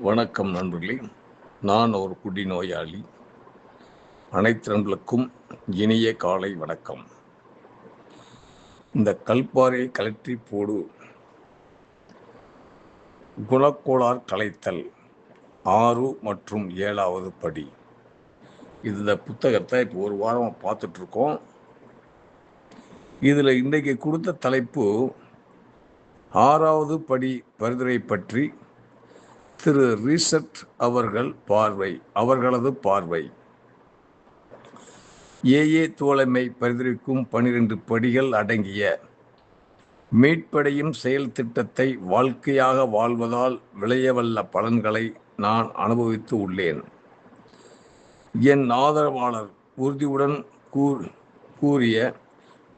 வணக்கம் நண்பர்களே. நான் ஒரு குடி நோயாளி. அனைத்து நண்பர்களுக்கும் இனிய காலை வணக்கம். இந்த கல்பாறை கலற்றி போடு. குணக்கோளார் கலைத்தல் ஆறு மற்றும் ஏழாவது படி. இந்த புத்தகத்தை இப்போ ஒரு வாரம் பார்த்துட்ருக்கோம். இதில் இன்றைக்கு கொடுத்த தலைப்பு ஆறாவது படி பரிந்துரை பற்றி திரு ரீசட் அவர்கள் பார்வை அவர்களது பார்வை. ஏஏ தோழமை பரிந்துரைக்கும் பனிரெண்டு படிகள் அடங்கிய மீட்படையும் செயல் திட்டத்தை வாழ்க்கையாக வாழ்வதால் விளையவல்ல பலன்களை நான் அனுபவித்து உள்ளேன். என் ஆதரவாளர் உறுதியுடன் கூர் கூறிய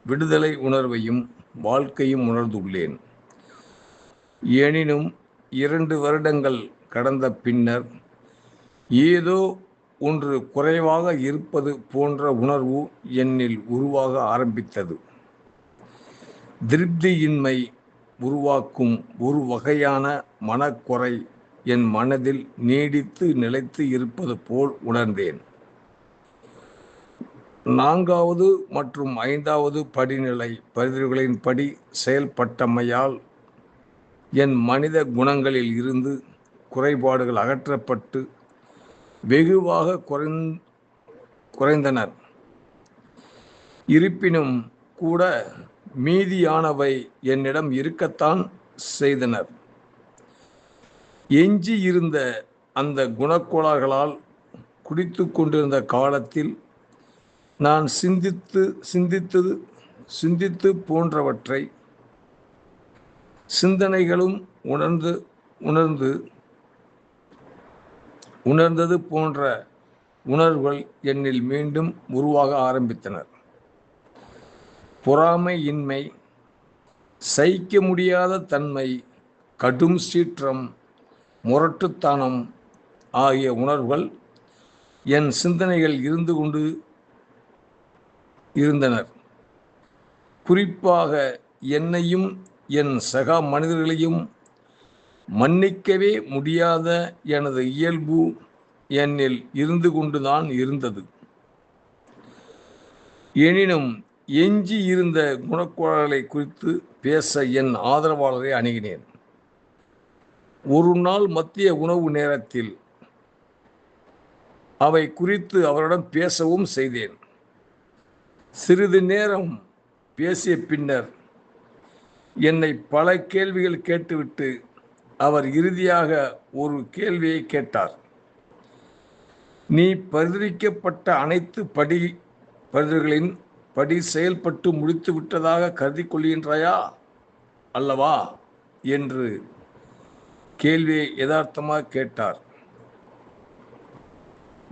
விடுதலை உணர்வையும் வாழ்க்கையும் உணர்ந்துள்ளேன். எனினும் இரண்டு வருடங்கள் கடந்த பின்னர் ஏதோ ஒன்று குறைவாக இருப்பது போன்ற உணர்வு என்னில் உருவாக ஆரம்பித்தது. திருப்தியின்மை உருவாக்கும் ஒரு வகையான மனக்குறை என் மனதில் நீடித்து நிலைத்து இருப்பது போல் உணர்ந்தேன். நான்காவது மற்றும் ஐந்தாவது படிநிலை பரிந்துரைகளின்படி செயல்பட்டமையால் என் மனித குணங்களில் இருந்து குறைபாடுகள் அகற்றப்பட்டு வெகுவாக குறைந் குறைந்தனர். இருப்பினும் கூட மீதியானவை என்னிடம் இருக்கத்தான் செய்தனர். எஞ்சி இருந்த அந்த குணக்கோளாறுகளால் குடித்து கொண்டிருந்த காலத்தில் நான் சிந்தித்து சிந்தித்தது சிந்தித்து போன்றவற்றை சிந்தனைகளும் உணர்ந்து உணர்ந்து உணர்ந்தது போன்ற உணர்வுகள் என்னில் மீண்டும் உருவாக ஆரம்பித்தனர். பொறாமை இன்மை சகிக்க முடியாத தன்மை கடும் சீற்றம் முரட்டுத்தனம் ஆகிய உணர்வுகள் என் சிந்தனைகள் இருந்து கொண்டு இருந்தனர். குறிப்பாக என்னையும் என் சக மனிதர்களையும் மன்னிக்கவே முடியாத எனது இயல்பு என்னில் இருந்து கொண்டுதான் இருந்தது. எனினும் எஞ்சி இருந்த குணக்கோளர்களை குறித்து பேச என் ஆதரவாளரை அணுகினேன். ஒரு நாள் மத்திய உணவு நேரத்தில் அவை குறித்து அவரிடம் பேசவும் செய்தேன். சிறிது நேரம் பேசிய பின்னர் என்னை பல கேள்விகள் கேட்டுவிட்டு அவர் இறுதியாக ஒரு கேள்வியை கேட்டார். நீ பரிந்துரைக்கப்பட்ட அனைத்து படி பரிந்துரைகளின் படி செயல்பட்டு முடித்து விட்டதாக கருதி கொள்கின்றாயா? அல்லவா? என்று கேள்வியை யதார்த்தமாக கேட்டார்.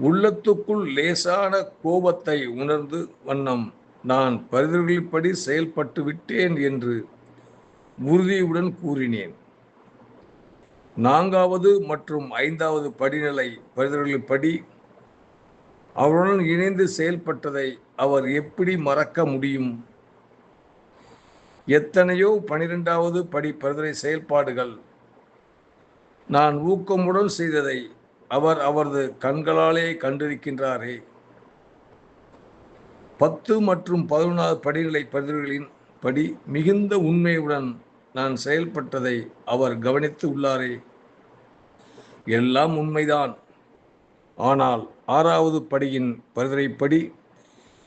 உள்ளத்துக்குள் லேசான கோபத்தை உணர்ந்து வண்ணம் நான் பரிந்துரைகளின்படி செயல்பட்டு விட்டேன் என்று உறுதியுடன் கூறினேன். நான்காவது மற்றும் ஐந்தாவது படிநிலை பரிந்துரைகளின்படி அவருடன் இணைந்து செயல்பட்டதை அவர் எப்படி மறக்க முடியும்? எத்தனையோ பனிரெண்டாவது படி பரிந்துரை செயல்பாடுகள் நான் ஊக்கமுடன் செய்ததை அவர் அவரது கண்களாலே கண்டிருக்கின்றாரே. பத்து மற்றும் பதினொன்றாவது படிநிலை பரிந்துரைகளின் படி மிகுந்த உண்மையுடன் நான் செயல்பட்டதை அவர் கவனித்து உள்ளாரே. எல்லாம் உண்மைதான். ஆனால் ஆறாவது படியின் பரிந்துரைப்படி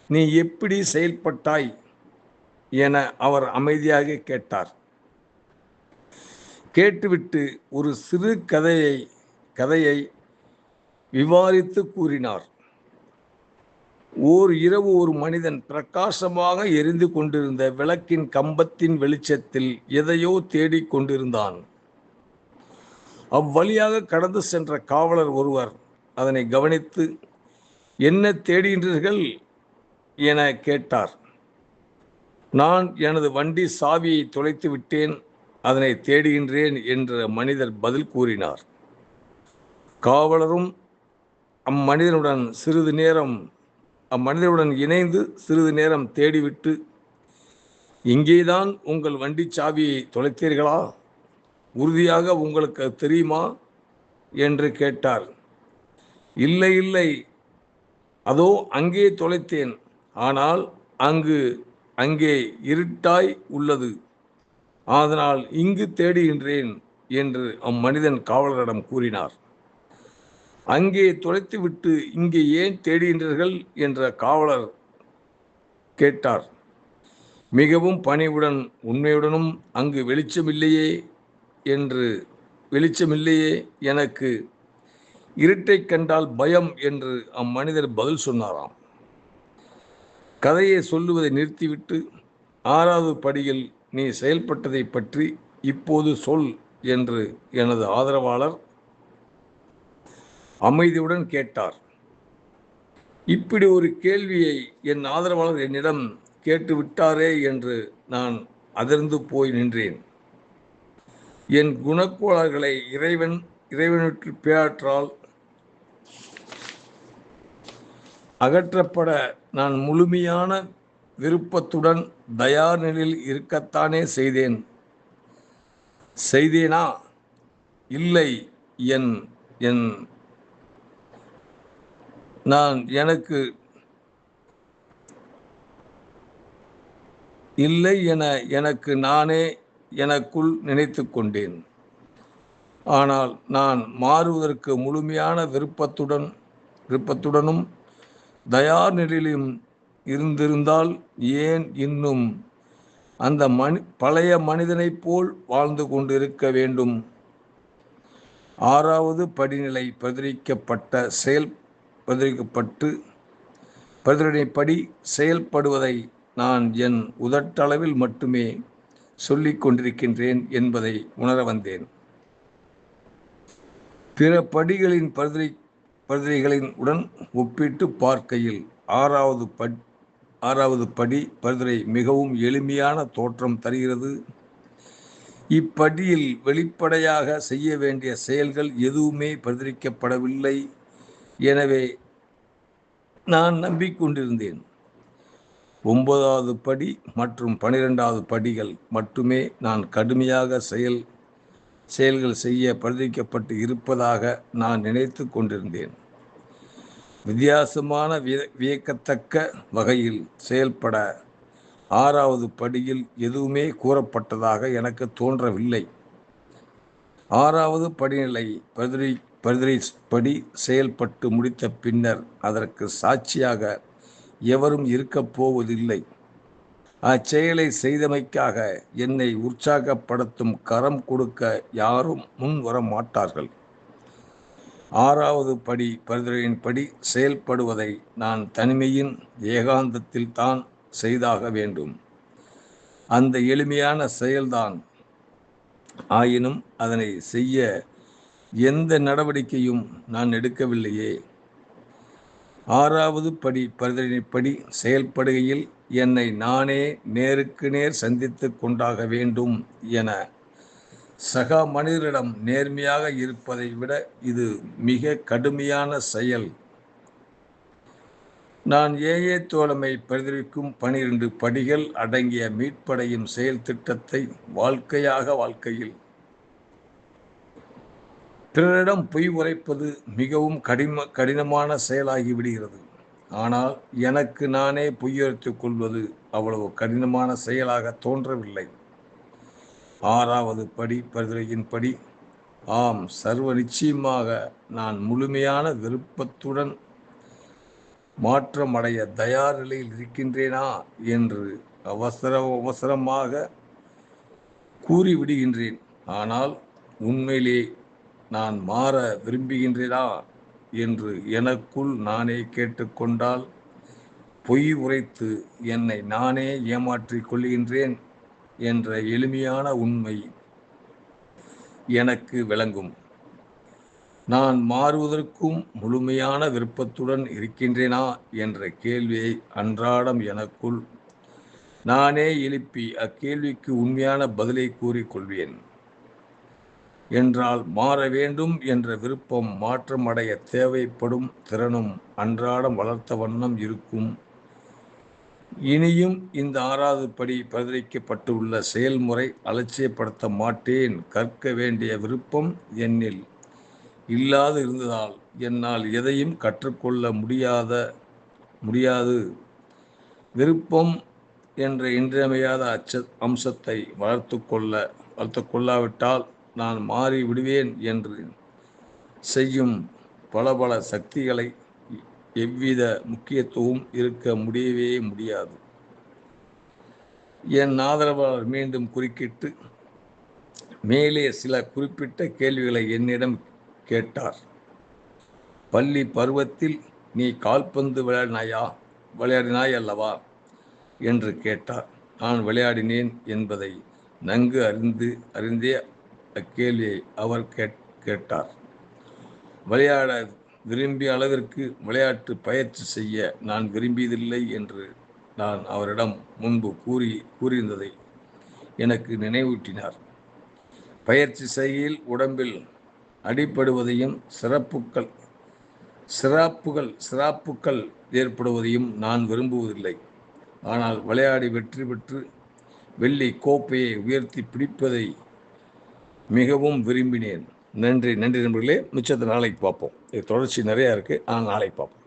நீ எப்படி செயல்பட்டாய் என அவர் அமைதியாக கேட்டார். கேட்டுவிட்டு ஒரு சிறு கதையை கதையை விவாதித்து கூறினார். ஓர் இரவு ஒரு மனிதன் பிரகாசமாக எரிந்து கொண்டிருந்த விளக்கின் கம்பத்தின் வெளிச்சத்தில் எதையோ தேடிக் கொண்டிருந்தான். அவ்வழியாக கடந்து சென்ற காவலர் ஒருவர் அதனை கவனித்து என்ன தேடுகின்றீர்கள்? என கேட்டார். நான் எனது வண்டி சாவியை தொலைத்து விட்டேன் அதனை தேடுகின்றேன் என்ற மனிதர் பதில் கூறினார். காவலரும் அம்மனிதனுடன் சிறிது நேரம் அம்மனிதனுடன் இணைந்து சிறிது நேரம் தேடிவிட்டு இங்கேதான் உங்கள் வண்டி சாவியை தொலைத்தீர்களா? உறுதியாக உங்களுக்கு தெரியுமா? என்று கேட்டார். இல்லை இல்லை. அதோ அங்கே தொலைத்தேன். ஆனால் அங்கு அங்கே இருட்டாய் உள்ளது. அதனால் இங்கு தேடுகின்றேன் என்று அம்மனிதன் காவலரிடம் கூறினார். அங்கே துளைத்துவிட்டு இங்கே ஏன் தேடுகின்றீர்கள் என்ற காவலர் கேட்டார். மிகவும் பணிவுடன் உண்மையுடனும் அங்கு வெளிச்சமில்லையே என்று வெளிச்சமில்லையே எனக்கு இருட்டை கண்டால் பயம் என்று அம்மனிதர் பதில் சொன்னாராம். கதையை சொல்லுவதை நிறுத்திவிட்டு ஆறாவது படியில் நீ செயல்பட்டதை பற்றி இப்போது சொல் என்று எனது ஆதரவாளர் அமைதியுடன் கேட்டார். இப்படி ஒரு கேள்வியை என் ஆதரவாளர் என்னிடம் கேட்டு விட்டாரே என்று நான் அதிர்ந்து போய் நின்றேன். என் குணக்கோளாறுகளை இறைவன் இறைவனுற்று பேற்றால் அகற்றப்பட நான் முழுமையான விருப்பத்துடன் தயார் நிலையில் இருக்கத்தானே செய்தேன். செய்தேனா? இல்லை என் என் நான் எனக்கு இல்லை என எனக்கு நானே எனக்குள் நினைத்து கொண்டேன். ஆனால் நான் மாறுவதற்கு முழுமையான விருப்பத்துடன் விருப்பத்துடனும் தயார் நிலையிலும் இருந்திருந்தால் ஏன் இன்னும் அந்த மனி பழைய மனிதனைப் போல் வாழ்ந்து கொண்டிருக்க வேண்டும்? ஆறாவது படிநிலை பிரதிரிக்கப்பட்ட செயல் பதிரிக்கப்பட்டு பரிந்துரைப்படி செயல்படுவதை நான் என் உதட்டளவில் மட்டுமே சொல்லிக் கொண்டிருக்கின்றேன் என்பதை உணர வந்தேன். பிற படிகளின் பரிந்துரை பரிந்துரைகளின் உடன் ஒப்பிட்டு பார்க்கையில் ஆறாவது பட் ஆறாவது படி பரிந்துரை மிகவும் எளிமையான தோற்றம் தருகிறது. இப்படியில் வெளிப்படையாக செய்ய வேண்டிய செயல்கள் எதுவுமே பரிந்துரைக்கப்படவில்லை எனவே நான் நம்பிக்கொண்டிருந்தேன். ஒன்பதாவது படி மற்றும் பனிரெண்டாவது படிகள் மட்டுமே நான் கடுமையாக செயல் செயல்கள் செய்ய பரிந்துரைக்கப்பட்டு இருப்பதாக நான் நினைத்து கொண்டிருந்தேன். வித்தியாசமான விய வியக்கத்தக்க வகையில் செயல்பட ஆறாவது படியில் எதுவுமே கூறப்பட்டதாக எனக்கு தோன்றவில்லை. ஆறாவது படிநிலை பரிந்துரை பரிந்துரை படி செயல்பட்டு முடித்த பின்னர் அதற்கு சாட்சியாக எவரும் இருக்கப் போவதில்லை. அச்செயலை செய்தமைக்காக என்னை உற்சாகப்படுத்தும் கரம் கொடுக்க யாரும் முன் வர மாட்டார்கள் ஆறாவது படி பரிந்துரையின்படி செயல்படுவதை நான் தனிமையின் ஏகாந்தத்தில் தான் செய்தாக வேண்டும். அந்த எளிமையான செயல்தான். ஆயினும் அதனை செய்ய எந்த நடவடிக்கையும் நான் எடுக்கவில்லையே. ஆறாவது படி பரிந்துரைப்படி செயல்படுகையில் என்னை நானே நேருக்கு நேர் சந்தித்து கொண்டாக வேண்டும் என சக மனிதரிடம் நேர்மையாக இருப்பதை விட இது மிக கடுமையான செயல். நான் ஏஏ தோழமை பிரதிவிக்கும் பனிரெண்டு படிகள் அடங்கிய மீட்படையும் செயல் திட்டத்தை வாழ்க்கையாக வாழ்க்கையில் பிறரிடம் பொய் உரைப்பது மிகவும் கடிம கடினமான செயலாகி விடுகிறது. ஆனால் எனக்கு நானே பொய்யுரைத்துக் கொள்வது அவ்வளவு கடினமான செயலாக தோன்றவில்லை. ஆறாவது படி பரிந்துரையின்படி ஆம் சர்வ நிச்சயமாக நான் முழுமையான விருப்பத்துடன் மாற்றமடைய தயார் நிலையில் இருக்கின்றேனா என்று அவசர அவசரமாக கூறிவிடுகின்றேன். ஆனால் உண்மையிலே நான் மாற விரும்புகின்றேனா? என்று எனக்குள் நானே கேட்டுக்கொண்டால் பொய் உரைத்து என்னை நானே ஏமாற்றிக் கொள்கின்றேன் என்ற எளிமையான உண்மை எனக்கு விளங்கும். நான் மாறுவதற்கும் முழுமையான விருப்பத்துடன் இருக்கின்றேனா? என்ற கேள்வியை அன்றாடம் எனக்குள் நானே எழுப்பி அக்கேள்விக்கு உண்மையான பதிலை கூறிக்கொள்வேன் என்றால் மாற வேண்டும் என்ற விருப்பம் மாற்றமடைய தேவைப்படும் திறனும் அன்றாடம் வளர்த்த வண்ணம் இருக்கும். இனியும் இந்த ஆறாவது படி பரிந்துரைக்கப்பட்டுள்ள செயல்முறை அலட்சியப்படுத்த மாட்டேன். கற்க வேண்டிய விருப்பம் என்னில் இல்லாது இருந்ததால் என்னால் எதையும் கற்றுக்கொள்ள முடியாத முடியாது. விருப்பம் என்ற இன்றியமையாத அச்ச அம்சத்தை வளர்த்து கொள்ள வளர்த்து கொள்ளாவிட்டால் நான் மாறி விடுவேன் என்று செய்யும் பல பல சக்திகளை எவ்வித முக்கியத்துவம் இருக்க முடியவே முடியாது. என் ஆதரவாளர் மீண்டும் குறுக்கிட்டு மேலே சில குறிப்பிட்ட கேள்விகளை என்னிடம் கேட்டார். பள்ளி பருவத்தில் நீ கால்பந்து விளையாடினாயா விளையாடினாய் அல்லவா என்று கேட்டார். நான் விளையாடினேன் என்பதை நன்கு அறிந்து அறிந்தே அக்கேள்வியை அவர் கேட் கேட்டார். விளையாட விரும்பிய அளவிற்கு விளையாட்டு பயிற்சி செய்ய நான் விரும்பியதில்லை என்று நான் அவரிடம் முன்பு கூறி கூறியிருந்ததை எனக்கு நினைவூட்டினார். பயிற்சி செய்கையில் உடம்பில் அடிப்படுவதையும் சிறப்புக்கள் சிறப்புகள் சிறப்புக்கள் ஏற்படுவதையும் நான் விரும்புவதில்லை. ஆனால் விளையாடி வெற்றி பெற்று வெள்ளி கோப்பையை உயர்த்தி பிடிப்பதை மிகவும் விரும்பினேன். நன்றி நன்றி நண்பர்களே. மிச்சத்தை நாளைக்கு பார்ப்போம். இது தொடர்ச்சி நிறையா இருக்குது ஆனால் நாளைக்கு பார்ப்போம்.